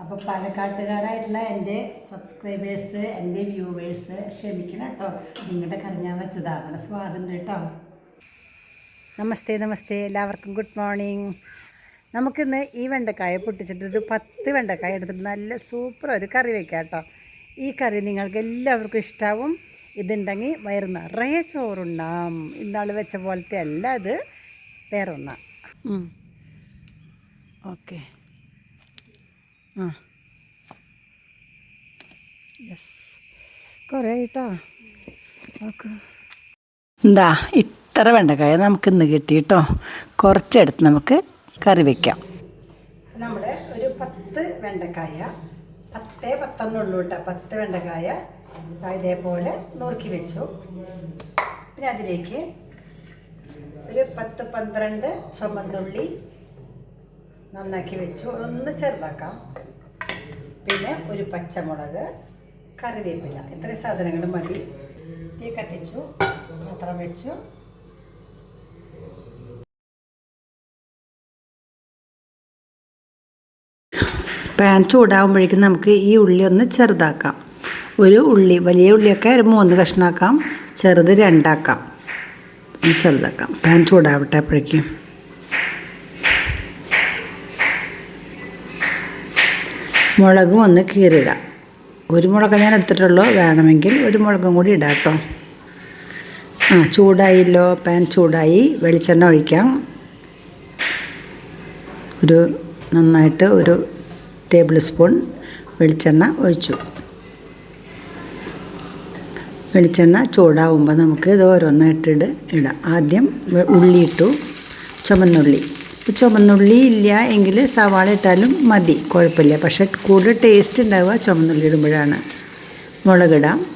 അപ്പോൾ പാലക്കാട്ടുകാരായിട്ടുള്ള എന്റെ സബ്സ്ക്രൈബേഴ്സ് എന്റെ വ്യൂവേഴ്സ് ക്ഷമിക്കണം കേട്ടോ നിങ്ങളുടെ കറി ഞാൻ വെച്ചതാണ് നല്ല സ്വാദുണ്ട് കേട്ടോ നമസ്തേ നമസ്തേ. എല്ലാവർക്കും ഗുഡ് മോർണിംഗ് നമുക്കിന്ന് ഈ വെണ്ടക്കായ പൊട്ടിച്ചിട്ട് ഒരു പത്ത് വെണ്ടക്കായ എടുത്തിട്ട് നല്ല സൂപ്പർ ഒരു കറി വെക്കാം കേട്ടോ ഈ കറി നിങ്ങൾക്ക് എല്ലാവർക്കും ഇഷ്ടാവും. ഇതുണ്ടെങ്കിൽ വയറ് നിറയെ ചോറുണ്ടാവും ഇന്നാൾ വെച്ച പോലത്തെ അല്ല അത്. വേറൊന്നാ. ഓക്കെ ആ. യെസ് കുറേ കേട്ടോ ഓക്കെ എന്താ ഇത്ര വെണ്ടക്കായ നമുക്ക് ഇന്ന് കിട്ടി കേട്ടോ കുറച്ചെടുത്ത് നമുക്ക് കറി വയ്ക്കാം നമ്മൾ ഒരു പത്ത് വെണ്ടക്കായ പത്തേ പത്തെണ്ണുള്ളൂ കേട്ടോ. പത്ത് വെണ്ടക്കായ ഇതേപോലെ നുറുക്കി വെച്ചു. പിന്നെ അതിലേക്ക് ഒരു പത്ത് പന്ത്രണ്ട് ചുമന്നുള്ളി നന്നാക്കി വെച്ചു. ഒന്ന് ചെറുതാക്കാം. പിന്നെ ഒരു പച്ചമുളക് കറിവേപ്പില. ഇത്രയും സാധനങ്ങൾ മതി. തീ കത്തിച്ചു. പാത്രം വെച്ചു. പാൻ ചൂടാകുമ്പോഴേക്കും നമുക്ക് ഈ ഉള്ളി ഒന്ന് ചെറുതാക്കാം. ഒരു ഉള്ളി വലിയ ഉള്ളിയൊക്കെ ഒരു മൂന്ന് കഷ്ണാക്കാം. ചെറുത് രണ്ടാക്കാം. ചെറുതാക്കാം. പാൻ ചൂടാവട്ടെ അപ്പോഴേക്കും. മുളകും ഒന്ന് കീറിയിടാം. ഒരു മുളക് ഞാൻ എടുത്തിട്ടുള്ളൂ. വേണമെങ്കിൽ ഒരു മുളകും കൂടി ഇടാം കേട്ടോ. ആ ചൂടായില്ലോ. പാൻ ചൂടായി. വെളിച്ചെണ്ണ ഒഴിക്കാം. ഒരു നന്നായിട്ട് ഒരു ടേബിൾ സ്പൂൺ വെളിച്ചെണ്ണ ഒഴിച്ചു. വെളിച്ചെണ്ണ ചൂടാവുമ്പോൾ നമുക്ക് ഇത് ഓരോന്നായിട്ടിട്ട് ഇടാം. ആദ്യം ഉള്ളി ഇട്ടു ചുമന്നുള്ളി. ചുമന്നുള്ളി ഇല്ല എങ്കിൽ സവാള ഇട്ടാലും മതി കുഴപ്പമില്ല. പക്ഷേ കൂടുതൽ ടേസ്റ്റ് ഉണ്ടാവുക ചുമന്നുള്ളി ഇടുമ്പോഴാണ്. മുളകിടാം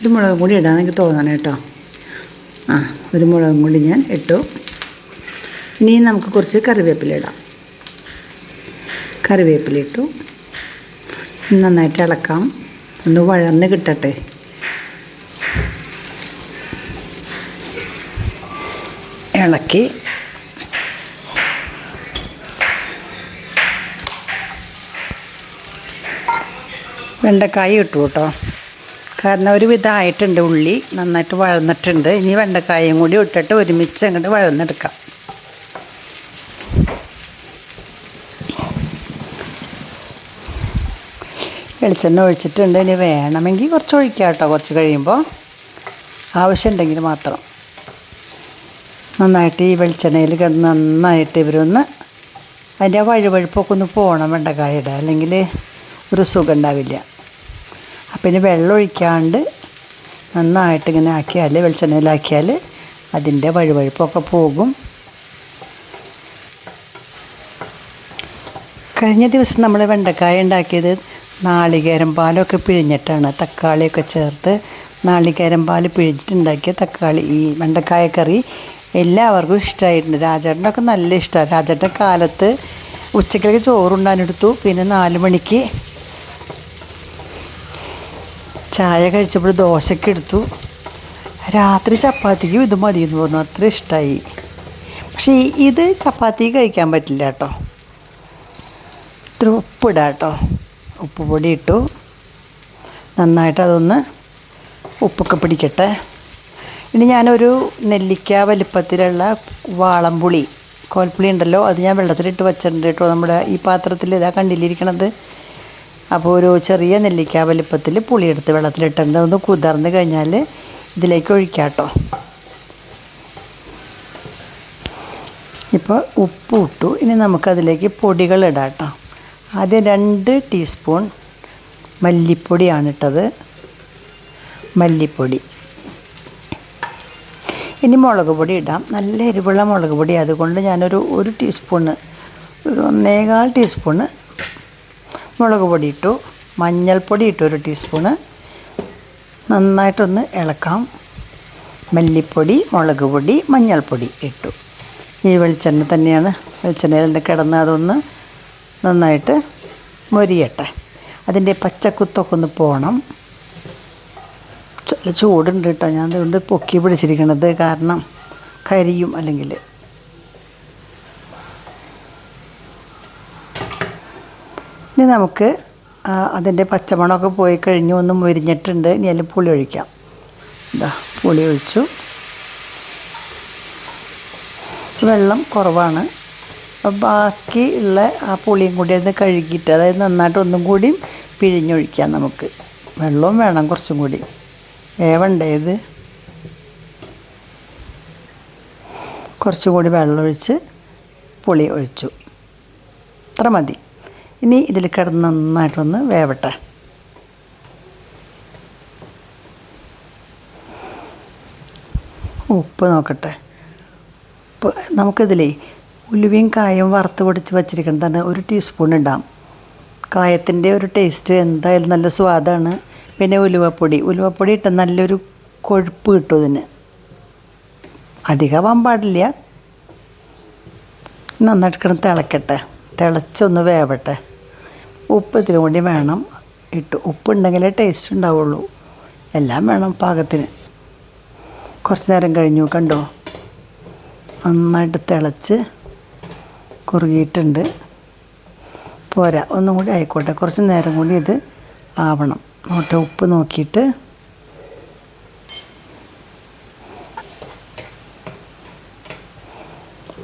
ഒരു മുളകും കൂടി ഇടാൻ എനിക്ക് തോന്നണം കേട്ടോ. ആ ഒരു മുളകും കൂടി ഞാൻ ഇട്ടു. ഇനി നമുക്ക് കുറച്ച് കറിവേപ്പില ഇടാം. കറിവേപ്പില ഇട്ടു. നന്നായിട്ട് ഇളക്കാം. ഒന്ന് വഴന്ന് കിട്ടട്ടെ. ഇളക്കി വെണ്ടക്കായ ഇട്ടു കേട്ടോ. കാരണം ഒരു വിധമായിട്ടുണ്ട് ഉള്ളി നന്നായിട്ട് വഴന്നിട്ടുണ്ട്. ഇനി വെണ്ടക്കായും കൂടി ഇട്ടിട്ട് ഒരുമിച്ച് അങ്ങോട്ട് വഴന്നെടുക്കാം. വെളിച്ചെണ്ണ ഒഴിച്ചിട്ടുണ്ട്. ഇനി വേണമെങ്കിൽ കുറച്ച് ഒഴിക്കാം കേട്ടോ. കുറച്ച് കഴിയുമ്പോൾ ആവശ്യമുണ്ടെങ്കിൽ മാത്രം. നന്നായിട്ട് ഈ വെളിച്ചെണ്ണയിൽ കിടന്ന് നന്നായിട്ട് ഇവരൊന്ന് അതിന്റെ വഴുവഴുപ്പൊക്കെ ഒന്ന് പോകണം വെണ്ടക്കായുടെ. അല്ലെങ്കിൽ ഒരു സുഖം ഉണ്ടാവില്ല. അപ്പം ഇനി വെള്ളം ഒഴിക്കാണ്ട് നന്നായിട്ട് ഇങ്ങനെ ആക്കിയാൽ വെളിച്ചെണ്ണയിലാക്കിയാൽ അതിന്റെ വഴുവഴുപ്പൊക്കെ പോകും. കഴിഞ്ഞ ദിവസം നമ്മൾ വെണ്ടക്കായ ഉണ്ടാക്കിയത് നാളികേരം പാലൊക്കെ പിഴിഞ്ഞിട്ടാണ്. തക്കാളിയൊക്കെ ചേർത്ത് നാളികേരം പാൽ പിഴിഞ്ഞിട്ടുണ്ടാക്കിയ തക്കാളി ഈ വെണ്ടക്കായ കറി എല്ലാവർക്കും ഇഷ്ടമായിട്ടുണ്ട് രാജേട്ടനൊക്കെ നല്ല ഇഷ്ടമാണ് രാജേട്ടൻ കാലത്ത് ഉച്ചയ്ക്കൊക്കെ ചോറുണ്ടാനെടുത്തു പിന്നെ നാല് മണിക്ക് ചായ കഴിച്ചപ്പോൾ ദോശയ്ക്ക് എടുത്തു. രാത്രി ചപ്പാത്തിക്കും ഇത് മതി എന്ന് പറഞ്ഞു. അത്ര ഇഷ്ടമായി പക്ഷേ ഇത് ചപ്പാത്തി കഴിക്കാൻ പറ്റില്ല കേട്ടോ. ഇത്ര ഉപ്പിടാം കേട്ടോ. ഉപ്പ് പൊടി ഇട്ടു. നന്നായിട്ട് അതൊന്ന് ഉപ്പൊക്കെ പിടിക്കട്ടെ. ഇനി ഞാനൊരു നെല്ലിക്ക വലിപ്പത്തിലുള്ള വാളംപുളി കോൽപ്പുളി ഉണ്ടല്ലോ അത് ഞാൻ വെള്ളത്തിലിട്ട് വെച്ചിട്ടുണ്ട് കേട്ടോ. നമ്മുടെ ഈ പാത്രത്തിൽ ഇതാ കണ്ടില്ലിരിക്കണത് അപ്പോൾ ഒരു ചെറിയ നെല്ലിക്ക വലിപ്പത്തിൽ പുളിയെടുത്ത് വെള്ളത്തിലിട്ടുണ്ട് ഒന്ന് കുതിർന്ന് കഴിഞ്ഞാൽ ഇതിലേക്ക് ഒഴിക്കാം കേട്ടോ ഇപ്പോൾ ഉപ്പ് ഇട്ടു. ഇനി നമുക്കതിലേക്ക് പൊടികൾ ഇടാം കേട്ടോ. ആദ്യം രണ്ട് ടീസ്പൂൺ മല്ലിപ്പൊടിയാണ് ഇട്ടത്. മല്ലിപ്പൊടി. ഇനി മുളക് പൊടി ഇടാം. നല്ല എരിവുള്ള മുളക് പൊടി. അതുകൊണ്ട് ഞാനൊരു ഒരു ടീസ്പൂണ് ഒരു ഒന്നേകാൽ ടീസ്പൂണ് മുളക് പൊടി ഇട്ടു മഞ്ഞൾപ്പൊടി ഇട്ടു ഒരു ടീസ്പൂണ് നന്നായിട്ടൊന്ന് ഇളക്കാം. മല്ലിപ്പൊടി മുളക് പൊടി മഞ്ഞൾപ്പൊടി ഇട്ടു. ഈ വെളിച്ചെണ്ണ തന്നെയാണ്. വെളിച്ചെണ്ണയിൽ കിടന്ന് അതൊന്ന് നന്നായിട്ട് മൊരിയട്ടെ. അതിന്റെ പച്ചക്കുത്തൊക്കെ ഒന്ന് പോകണം ചൂടുണ്ട് കേട്ടോ. ഞാൻ അതുകൊണ്ട് പൊക്കി പിടിച്ചിരിക്കണത് കാരണം കരിയും അല്ലെങ്കിൽ ഇനി നമുക്ക് അതിന്റെ പച്ചമണമൊക്കെ പോയി കഴിഞ്ഞു ഒന്നും മുരിഞ്ഞിട്ടുണ്ട് ഇനി അതിൽ പുളി ഒഴിക്കാം. ഇതാ പുളി ഒഴിച്ചു. വെള്ളം കുറവാണ്. ബാക്കി ഉള്ള ആ പുളിയും കൂടി അത് കഴുകിയിട്ട് അതായത് നന്നായിട്ട് ഒന്നും കൂടി പിഴിഞ്ഞൊഴിക്കാം നമുക്ക്. വെള്ളവും വേണം കുറച്ചും കൂടി. വേവണ്ടേ ഇത്? കുറച്ചും കൂടി വെള്ളമൊഴിച്ച് പുളി ഒഴിച്ചു. അത്ര മതി. ഇനി ഇതിൽ കിടന്ന് നന്നായിട്ടൊന്ന് വേവട്ടെ. ഉപ്പ് നോക്കട്ടെ. ഉപ്പ് നമുക്കിതിലേ ഉലുവയും കായും വറുത്ത് പൊടിച്ച് വച്ചിരിക്കണം. തന്നെ ഒരു ടീസ്പൂൺ ഇടാം. കായത്തിന്റെ ഒരു ടേസ്റ്റ് എന്തായാലും നല്ല സ്വാദാണ്. പിന്നെ ഉലുവപ്പൊടി. ഉലുവപ്പൊടി ഇട്ട നല്ലൊരു കൊഴുപ്പ് കിട്ടും ഇതിന്. അധികമാവാൻ പാടില്ല. നന്നായിട്ട് കിടന്ന് തിളക്കട്ടെ. തിളച്ചൊന്ന് വേവട്ടെ. ഉപ്പ് ഇതിനും കൂടി വേണം. ഇട്ട് ഉപ്പുണ്ടെങ്കിലേ ടേസ്റ്റ് ഉണ്ടാവുള്ളൂ. എല്ലാം വേണം പാകത്തിന്. കുറച്ച് നേരം കഴിഞ്ഞു കണ്ടോ? നന്നായിട്ട് തിളച്ച് കുറുകിയിട്ടുണ്ട്. പോരാ ഒന്നും കൂടി ആയിക്കോട്ടെ. കുറച്ച് നേരം കൂടി ഇത് ആവണം. നോട്ടെ ഉപ്പ് നോക്കിയിട്ട്.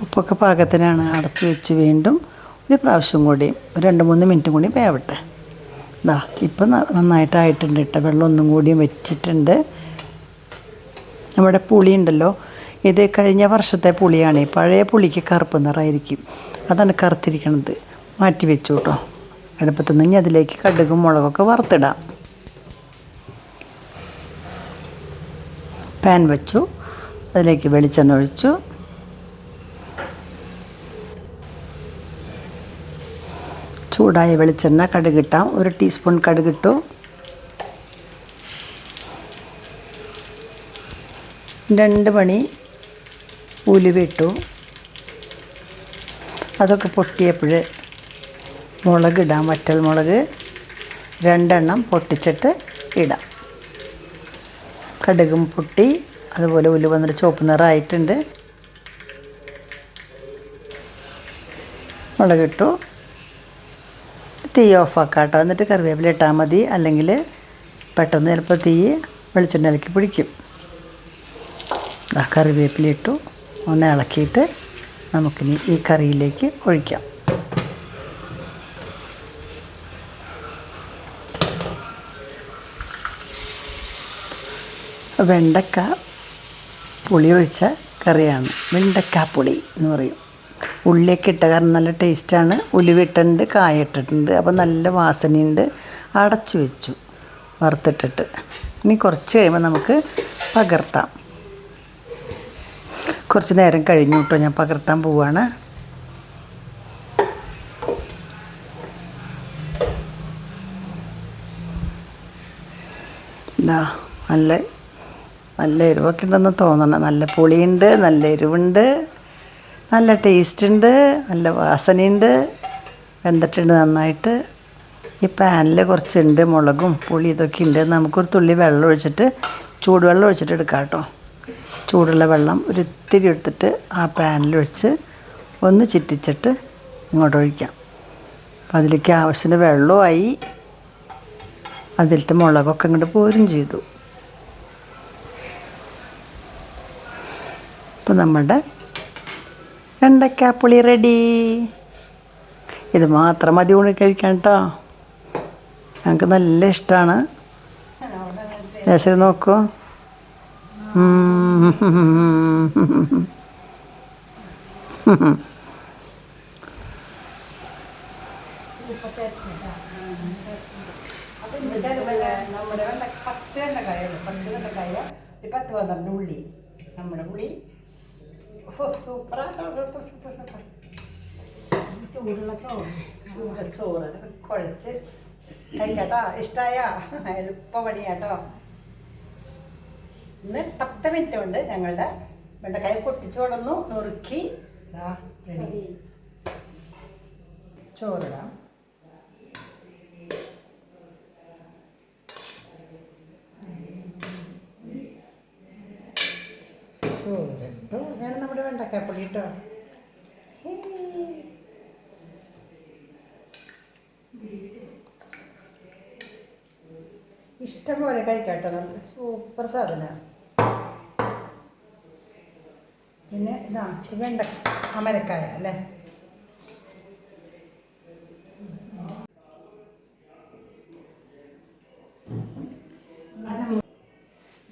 ഉപ്പൊക്കെ പാകത്തിനാണ്. അടച്ചു വെച്ച് വീണ്ടും ഒരു പ്രാവശ്യം കൂടി രണ്ട് മൂന്ന് മിനിറ്റും കൂടി വേവട്ടെ. ഇതാ ഇപ്പം നന്നായിട്ടായിട്ടുണ്ട് കേട്ടോ. വെള്ളം ഒന്നും കൂടിയും വെച്ചിട്ടുണ്ട് നമ്മുടെ പുളി ഉണ്ടല്ലോ. ഇത് കഴിഞ്ഞ വർഷത്തെ പുളിയാണ്. പഴയ പുളിക്ക് കറുപ്പ് നിറമായിരിക്കും. അതാണ് കറുത്തിരിക്കണത്. മാറ്റി വെച്ചു കേട്ടോ. അടുപ്പത്ത് നിന്ന് അതിലേക്ക് കടുകും മുളകൊക്കെ വറുത്തിടാം. പാൻ വെച്ചു. അതിലേക്ക് വെളിച്ചെണ്ണ ഒഴിച്ചു. ചൂടായ വെളിച്ചെണ്ണ കടുകിട്ടാം ഒരു ടീസ്പൂൺ കടുകിട്ടു. രണ്ട് മണി ഉലുവിട്ടു അതൊക്കെ പൊട്ടിയപ്പോൾ മുളക് ഇടാം വറ്റൽ മുളക്. രണ്ടെണ്ണം പൊട്ടിച്ചിട്ട് ഇടാം. കടുകും പൊട്ടി അതുപോലെ ഉലുവ വന്നിട്ട് ചുവപ്പ് നിറമായിട്ടുണ്ട് മുളകിട്ടു. തീ ഓഫാക്കാം കേട്ടോ എന്നിട്ട് കറിവേപ്പില ഇട്ടാൽ മതി. അല്ലെങ്കിൽ പെട്ടെന്ന് ചിലപ്പോൾ തീ വെളിച്ചെണ്ണയിലേക്ക് പിടിക്കും. കറിവേപ്പില ഇട്ടു. ഒന്ന് ഇളക്കിയിട്ട് നമുക്കിനി ഈ കറിയിലേക്ക് ഒഴിക്കാം. വെണ്ടക്ക പുളി ഒഴിച്ച കറിയാണ്. വെണ്ടക്ക പുളി എന്ന് പറയും. ഉള്ളിയൊക്കെ ഇട്ട കാരണം നല്ല ടേസ്റ്റാണ് ഉലുവിട്ടുണ്ട് കായ ഇട്ടിട്ടുണ്ട് അപ്പോൾ നല്ല വാസനയുണ്ട്. അടച്ചു വെച്ചു വറുത്തിട്ടിട്ട്. ഇനി കുറച്ച് കഴിയുമ്പോൾ നമുക്ക് പകർത്താം. കുറച്ച് നേരം കഴിഞ്ഞു കേട്ടോ ഞാൻ പകർത്താൻ പോവാണ്. ഇതാ നല്ല നല്ല എരിവൊക്കെ ഉണ്ടെന്ന് തോന്നണം. നല്ല പുളിയുണ്ട് നല്ല എരിവുണ്ട്. നല്ല ടേസ്റ്റ് ഉണ്ട് നല്ല വാസനയുണ്ട് വെന്തിട്ടുണ്ട് നന്നായിട്ട്. ഈ പാനിൽ കുറച്ചുണ്ട് മുളകും പുളി ഇതൊക്കെ ഉണ്ട്. നമുക്കൊരു തുള്ളി വെള്ളം ഒഴിച്ചിട്ട് ചൂടുവെള്ളം ഒഴിച്ചിട്ട് എടുക്കാം കേട്ടോ. ചൂടുള്ള വെള്ളം ഒരു ഇത്തിരി എടുത്തിട്ട് ആ പാനിൽ ഒഴിച്ച് ഒന്ന് ചിറ്റിച്ചിട്ട് ഇങ്ങോട്ട് ഒഴിക്കാം. അപ്പം അതിലേക്ക് ആവശ്യത്തിന് വെള്ളമായി അതിലത്തെ മുളകൊക്കെ ഇങ്ങോട്ട് പോരും ചെയ്തു. ഇപ്പം നമ്മുടെ വെണ്ടയ്ക്കാപ്പുളി റെഡി ഇത് മാത്രം മതി ഊണി കഴിക്കാൻ കേട്ടോ ഞങ്ങൾക്ക് നല്ല ഇഷ്ടമാണ് ശരി നോക്കൂ. ഉള്ളി നമ്മുടെ ഉള്ളി. ഓ സൂപ്പറാട്ടോ സൂപ്പർ സൂപ്പർ സൂപ്പർ ചൂടുള്ള ചോറ്. ചൂട് ചോറ്. കുഴച്ച് കഴിക്കാട്ടോ. ഇഷ്ടമായ എളുപ്പ പണിയാട്ടോ ഇന്ന് പത്ത് മിനിറ്റ് കൊണ്ട് ഞങ്ങളുടെ. വെണ്ടക്കായ പൊട്ടിച്ചു കൊടന്നു നുറുക്കി. ചോറിടാം. ചോറിട്ടു ഞാൻ നമ്മുടെ വെണ്ടക്കായപ്പൊടി ഇട്ടോ ഹേ. ഇഷ്ടം പോലെ കഴിക്കാട്ടോ നല്ല സൂപ്പർ സാധന. പിന്നെ ഇതാ വേണ്ട അമരക്കായ അല്ലേ?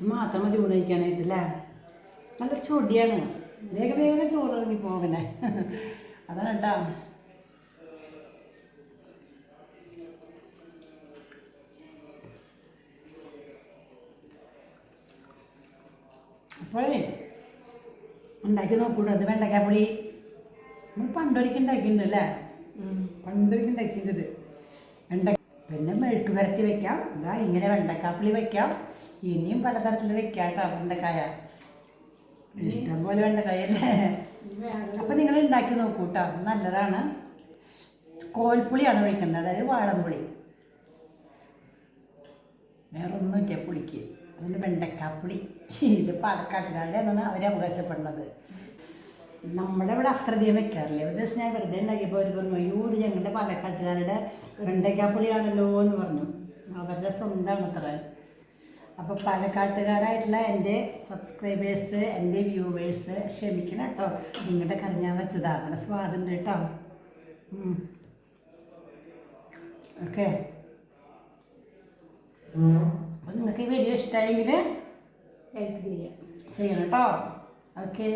മാത്രം മതി നല്ല ചൊടിയാണ് വേഗം വേഗം ചോറ് ഇറങ്ങി പോകണേ അതാണ് കേട്ടോ. അപ്പോഴേ ഉണ്ടാക്കി നോക്കൂട്ടോ. അത് വെണ്ടക്കാപ്പുളി നമ്മൾ പണ്ടൊരിക്കൽ ഉണ്ടാക്കിയിട്ടുണ്ട് അല്ലേ? പണ്ടൊരിക്കൽ ഉണ്ടാക്കിയിട്ടുണ്ട് വെണ്ട പിന്നെ മെഴുക്ക് വരട്ടി വെക്കാം. ഇതാ ഇങ്ങനെ വെണ്ടക്കാപ്പുളി വെക്കാം. ഇനിയും പലതരത്തിൽ വെക്കാം കേട്ടോ വെണ്ടക്കായ. ഇഷ്ടം പോലെ വേണ്ട കയ്യല്ലേ അപ്പം നിങ്ങൾ ഉണ്ടാക്കി നോക്കൂ കേട്ടോ നല്ലതാണ്. കോൽപ്പുളിയാണ് ഒഴിക്കേണ്ടത് അതായത് വാഴമ്പുളി വേറൊന്നുമില്ല പുളിക്ക്. അതിന് വെണ്ടക്കാപ്പുളി ഇത് പാലക്കാട്ടുകാരുടെ എന്നാണ് അവർ അവകാശപ്പെടുന്നത്. നമ്മുടെ ഇവിടെ അത്രയധികം വെക്കാറില്ല. ഒരു ദിവസം ഞാൻ വെറുതെ ഉണ്ടാക്കിയപ്പോൾ അവർ പറഞ്ഞു അയ്യോ ഇത് ഞങ്ങളുടെ പാലക്കാട്ടുകാരുടെ വെണ്ടയ്ക്കാപ്പുളിയാണല്ലോ എന്ന് പറഞ്ഞു. അവരുടെ സ്വന്തമാണ് അത്ര. അപ്പോൾ പാലക്കാട്ടുകാരായിട്ടുള്ള എന്റെ സബ്സ്ക്രൈബേഴ്സ് എന്റെ വ്യൂവേഴ്സ് ക്ഷമിക്കണം കേട്ടോ. നിങ്ങളുടെ കറി ഞാൻ വെച്ചതാ. നല്ല സ്വാദുണ്ട് കേട്ടോ. ഓക്കെ. അപ്പോൾ നിങ്ങൾക്ക് ഈ വീഡിയോ ഇഷ്ടമായെങ്കിൽ ലൈക്ക് ചെയ്യാം. ചെയ്യണം കേട്ടോ. ഓക്കേ.